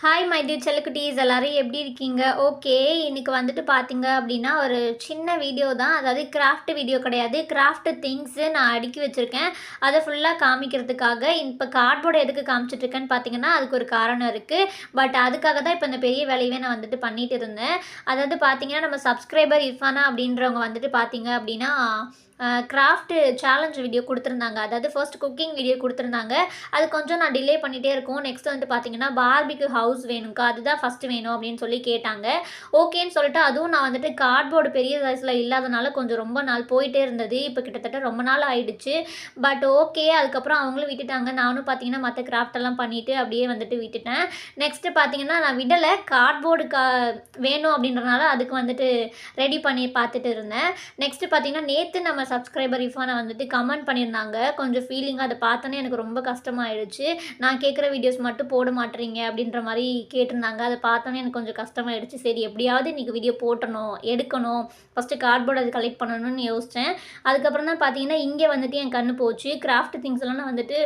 Hi my due செல்லக்குட்டீஸ் எல்லோரும் எப்படி இருக்கீங்க? ஓகே இன்றைக்கி வந்துட்டு பார்த்தீங்க அப்படின்னா ஒரு சின்ன வீடியோ தான். அதாவது கிராஃப்ட் வீடியோ கிடையாது. கிராஃப்ட் திங்ஸு நான் அடுக்கி வச்சுருக்கேன். அதை ஃபுல்லாக காமிக்கிறதுக்காக இப்போ கார்ட்போர்டு எதுக்கு காமிச்சிட்ருக்கேன்னு பார்த்தீங்கன்னா அதுக்கு ஒரு காரணம் இருக்குது பட் அதுக்காக தான் இப்போ இந்த பெரிய வேலையவே நான் வந்துட்டு பண்ணிட்டு இருந்தேன். அதாவது பார்த்தீங்கன்னா நம்ம சப்ஸ்கிரைபர் இர்ஃபானா அப்படின்றவங்க வந்துட்டு பார்த்தீங்க அப்படின்னா கிராஃப்ட்டு சேலஞ்ச் வீடியோ கொடுத்துருந்தாங்க. அதாவது ஃபர்ஸ்ட் குக்கிங் வீடியோ கொடுத்துருந்தாங்க. அது கொஞ்சம் நான் டிலே பண்ணிகிட்டே இருக்கோம். நெக்ஸ்ட் வந்து பார்த்தீங்கன்னா பார்பிக்கு ஹவுஸ் வேணும்க்கா. அதுதான் ஃபஸ்ட்டு வேணும் அப்படின்னு சொல்லி கேட்டாங்க. ஓகேன்னு சொல்லிட்டு அதுவும் நான் வந்துட்டு கார்ட்போர்டு பெரிய சைஸில் இல்லாதனால கொஞ்சம் ரொம்ப நாள் போயிட்டே இருந்தது. இப்போ கிட்டத்தட்ட ரொம்ப நாள் ஆயிடுச்சு. பட் ஓகே அதுக்கப்புறம் அவங்களும் விட்டுட்டாங்க. நானும் பார்த்தீங்கன்னா மற்ற கிராஃப்டெல்லாம் பண்ணிவிட்டு அப்படியே வந்துட்டு விட்டுட்டேன். நெக்ஸ்ட்டு பார்த்தீங்கன்னா நான் விடலை. கார்ட்போர்டு கா வேணும் அப்படின்றனால அதுக்கு வந்துட்டு ரெடி பண்ணி பார்த்துட்டு இருந்தேன். நெக்ஸ்ட்டு பார்த்தீங்கன்னா நேற்று நம்ம சப்ஸ்கிரைபர் இஃபானை வந்துட்டு கமெண்ட் பண்ணியிருந்தாங்க. கொஞ்சம் ஃபீலிங் அதை பார்த்தோன்னே எனக்கு ரொம்ப கஷ்டமாயிடுச்சு. நான் கேட்குற வீடியோஸ் மட்டும் போட மாட்டேறீங்க அப்படின்ற மாதிரி கேட்டிருந்தாங்க. அதை பார்த்தோன்னே எனக்கு கொஞ்சம் கஷ்டமாயிடுச்சு. சரி எப்படியாவது இன்றைக்கி வீடியோ போட்டணும் எடுக்கணும். ஃபஸ்ட்டு கார்ட்போர்டு அது கலெக்ட் பண்ணணும்னு யோசித்தேன் அதுக்கப்புறம் தான் பார்த்தீங்கன்னா இங்கே வந்துட்டு என் கண்ணு போச்சு. கிராஃப்ட் திங்ஸ் எல்லாம் நான் வந்துட்டு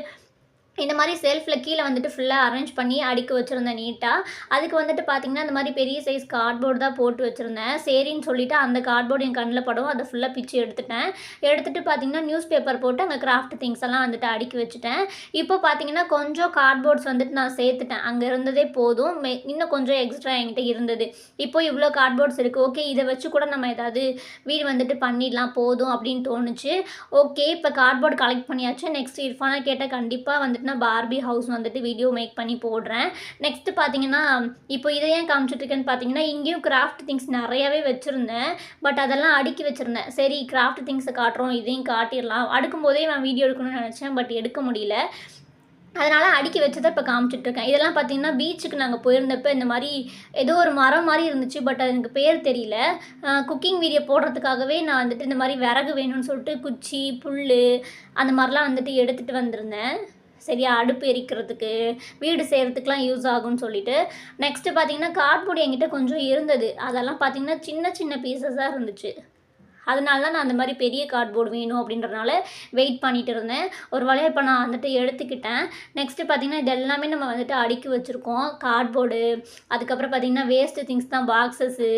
இந்த மாதிரி செல்ஃபில் கீழே வந்துட்டு ஃபுல்லாக அரேஞ்ச் பண்ணி அடுக்கி வச்சுருந்தேன் நீட்டாக அதுக்கு வந்துட்டு பார்த்திங்கன்னா இந்த மாதிரி பெரிய சைஸ் கார்ட்போர்டு தான் போட்டு வச்சுருந்தேன். சரின்னு சொல்லிவிட்டு அந்த கார்ட்போர்டு என் கண்ணில் படம். அதை ஃபுல்லாக பிச்சு எடுத்துட்டேன். எடுத்துகிட்டு பார்த்திங்கன்னா நியூஸ் பேப்பர் போட்டு அங்கே கிராஃப்ட் திங்ஸ் எல்லாம் வந்துட்டு அடுக்கி வச்சுட்டேன். இப்போ பார்த்திங்கன்னா கொஞ்சம் கார்ட்போர்ட்ஸ் வந்துட்டு நான் சேர்த்துட்டேன். அங்கே இருந்ததே போதும். இன்னும் கொஞ்சம் எக்ஸ்ட்ரா என்கிட்ட இருந்தது. இப்போ இவ்வளோ கார்ட்போர்ட்ஸ் இருக்குது ஓகே இதை வச்சு கூட நம்ம ஏதாவது வீடு வந்துட்டு பண்ணிடலாம். போதும் அப்படின்னு தோணுச்சு. ஓகே இப்போ கார்ட்போர்டு கலெக்ட் பண்ணியாச்சு. நெக்ஸ்ட் இர்ஃபானா கேட்டால் கண்டிப்பாக வந்துட்டு நான் பார்பி ஹவுஸ் வந்துட்டு வீடியோ மேக் பண்ணி போடுறேன். நெக்ஸ்ட்டு பார்த்தீங்கன்னா இப்போ இதை ஏன் காமிச்சிட்ருக்கேன்னு பார்த்தீங்கன்னா இங்கேயும் கிராஃப்ட் திங்ஸ் நிறையாவே வச்சுருந்தேன். பட் அதெல்லாம் அடுக்கி வச்சுருந்தேன். சரி கிராஃப்ட் திங்ஸை காட்டுறோம் இதையும் காட்டிடலாம். அடுக்கும் போதே நான் வீடியோ எடுக்கணும்னு நினச்சேன் பட் எடுக்க முடியல. அதனால் அடுக்கி வச்சதை இப்போ காமிச்சிட்ருக்கேன். இதெல்லாம் பார்த்தீங்கன்னா பீச்சுக்கு நாங்கள் போயிருந்தப்போ இந்த மாதிரி ஏதோ ஒரு மரம் மாதிரி இருந்துச்சு பட் அது எனக்கு பேர் தெரியல. குக்கிங் வீடியோ போடுறதுக்காகவே நான் வந்துட்டு இந்த மாதிரி விறகு வேணும்னு சொல்லிட்டு குச்சி புல் அந்த மாதிரிலாம் வந்துட்டு எடுத்துகிட்டு வந்திருந்தேன். சரியா அடுப்பு எரிக்கிறதுக்கு வீடு செய்கிறதுக்கெலாம் யூஸ் ஆகும்னு சொல்லிட்டு நெக்ஸ்ட்டு பார்த்தீங்கன்னா கார்ட்போர்டு என்கிட்ட கொஞ்சம் இருந்தது. அதெல்லாம் பார்த்தீங்கன்னா சின்ன சின்ன பீசஸாக இருந்துச்சு. அதனால தான் நான் அந்த மாதிரி பெரிய கார்ட்போர்டு வேணும் அப்படின்றனால வெயிட் பண்ணிகிட்டு இருந்தேன். ஒரு வழியாக இப்போ நான் வந்துட்டு எடுத்துக்கிட்டேன். நெக்ஸ்ட்டு பார்த்திங்கன்னா இது எல்லாமே நம்ம வந்துட்டு அடுக்கி வச்சுருக்கோம். கார்ட்போர்டு அதுக்கப்புறம் பார்த்திங்கன்னா வேஸ்ட்டு திங்ஸ் தான் பாக்ஸஸ்ஸு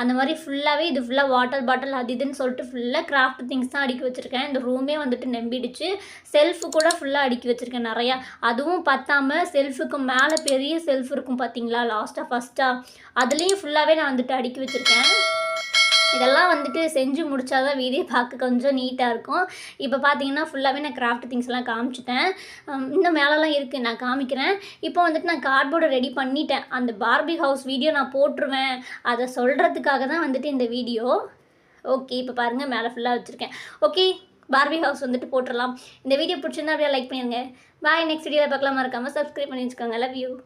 அந்த மாதிரி ஃபுல்லாகவே இது ஃபுல்லாக வாட்டர் பாட்டில் அது இதுன்னு சொல்லிட்டு ஃபுல்லாக கிராஃப்ட் திங்ஸ் தான் அடுக்கி வச்சுருக்கேன். இந்த ரூமே வந்துட்டு நம்பிடுச்சு. செல்ஃபு கூட ஃபுல்லாக அடுக்கி வச்சுருக்கேன் நிறையா. அதுவும் பற்றாமல் செல்ஃபுக்கு மேலே பெரிய செல்ஃப் இருக்கும் பார்த்தீங்களா? லாஸ்ட்டாக ஃபஸ்ட்டாக அதுலேயும் ஃபுல்லாகவே நான் வந்துட்டு அடுக்கி வச்சுருக்கேன். இதெல்லாம் வந்துட்டு செஞ்சு முடித்தா தான் வீடியோ பார்க்க கொஞ்சம் நீட்டாக இருக்கும். இப்போ பார்த்தீங்கன்னா ஃபுல்லாகவே நான் கிராஃப்ட் திங்ஸ் எல்லாம் காமிச்சிட்டேன். இன்னும் மேலெலாம் இருக்குது நான் காமிக்கிறேன். இப்போ வந்துட்டு நான் கார்ட்போர்டை ரெடி பண்ணிட்டேன். அந்த பார்பி ஹவுஸ் வீடியோ நான் போட்டுருவேன். அதை சொல்கிறதுக்காக தான் வந்துட்டு இந்த வீடியோ ஓகே இப்போ பாருங்கள் மேலே ஃபுல்லாக வச்சுருக்கேன். ஓகே பார்பி ஹவுஸ் வந்துட்டு போட்டுடலாம் இந்த வீடியோ பிடிச்சிருந்தா அப்படியே லைக் பண்ணிடுங்க பாய் நெக்ஸ்ட் வீடியோவில் பார்க்கலாம். மறக்காமல் சப்ஸ்கிரைப் பண்ணி வச்சுக்கோங்க. Love you